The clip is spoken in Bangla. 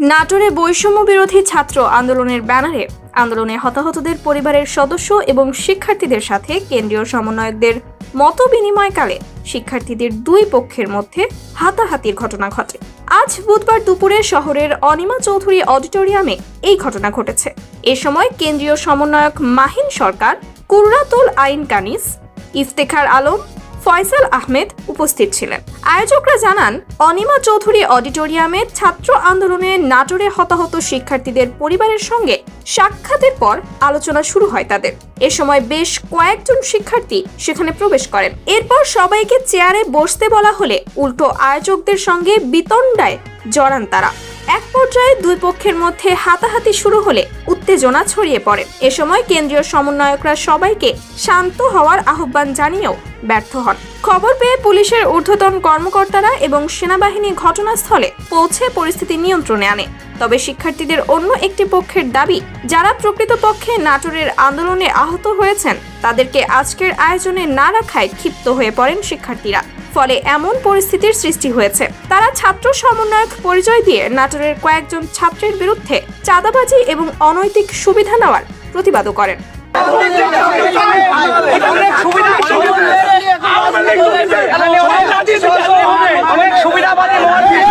নাটোরে বৈষম্য বিরোধী ছাত্র আন্দোলনের ব্যানারে আন্দোলনে হতাহতদের পরিবারের সদস্য এবং শিক্ষার্থীদের সাথে কেন্দ্রীয় সমন্বয়কদের মত বিনিময়কালে শিক্ষার্থীদের দুই পক্ষের মধ্যে হাতাহাতির ঘটনা ঘটে। আজ বুধবার দুপুরে শহরের অনিমা চৌধুরী অডিটোরিয়ামে এই ঘটনা ঘটেছে। এ সময় কেন্দ্রীয় সমন্বয়ক মাহিন সরকার, কুর্রাতুল আইন কানিস ইফতেখার আলম ফয়সাল আহমেদ উপস্থিত ছিলেন। আয়োজকরা জানান, অনিমা চৌধুরী অডিটোরিয়ামে ছাত্র আন্দোলনে নাটোরে হতাহত শিক্ষার্থীদের পরিবারের সঙ্গে সাক্ষাতের পর আলোচনা শুরু হয় তাদের। এ সময় বেশ কয়েকজন শিক্ষার্থী সেখানে প্রবেশ করেন। এরপর সবাইকে চেয়ারে বসতে বলা হলে উল্টো আয়োজকদের সঙ্গে বিতণ্ডায় জড়ান তারা। পর্যায়ে দুই পক্ষের মধ্যে হাতাহাতি শুরু হলে উত্তেজনা ছড়িয়ে পড়ে। এ সময় কেন্দ্রীয় সমন্বয়করা সবাইকে শান্ত হওয়ার আহ্বান জানিয়েও ব্যর্থ হন। খবর পেয়ে পুলিশের ঊর্ধ্বতন কর্মকর্তারা এবং সেনাবাহিনী ঘটনাস্থলে পৌঁছে পরিস্থিতি নিয়ন্ত্রণে আনে। তবে শিক্ষার্থীদের অন্য একটি পক্ষের দাবি, যারা প্রকৃতপক্ষে নাটোরের আন্দোলনে আহত হয়েছেন, তাদেরকে আজকের আয়োজনে না রাখায় ক্ষিপ্ত হয়ে পড়েন শিক্ষার্থীরা। ফলে এমন পরিস্থিতির সৃষ্টি হয়েছে। তারা ছাত্র সমন্বয়ক পরিচয় দিয়ে নাটোরের কয়েকজন ছাত্রের বিরুদ্ধে চাঁদাবাজি এবং অনৈতিক সুবিধা নেওয়ার প্রতিবাদও করেন।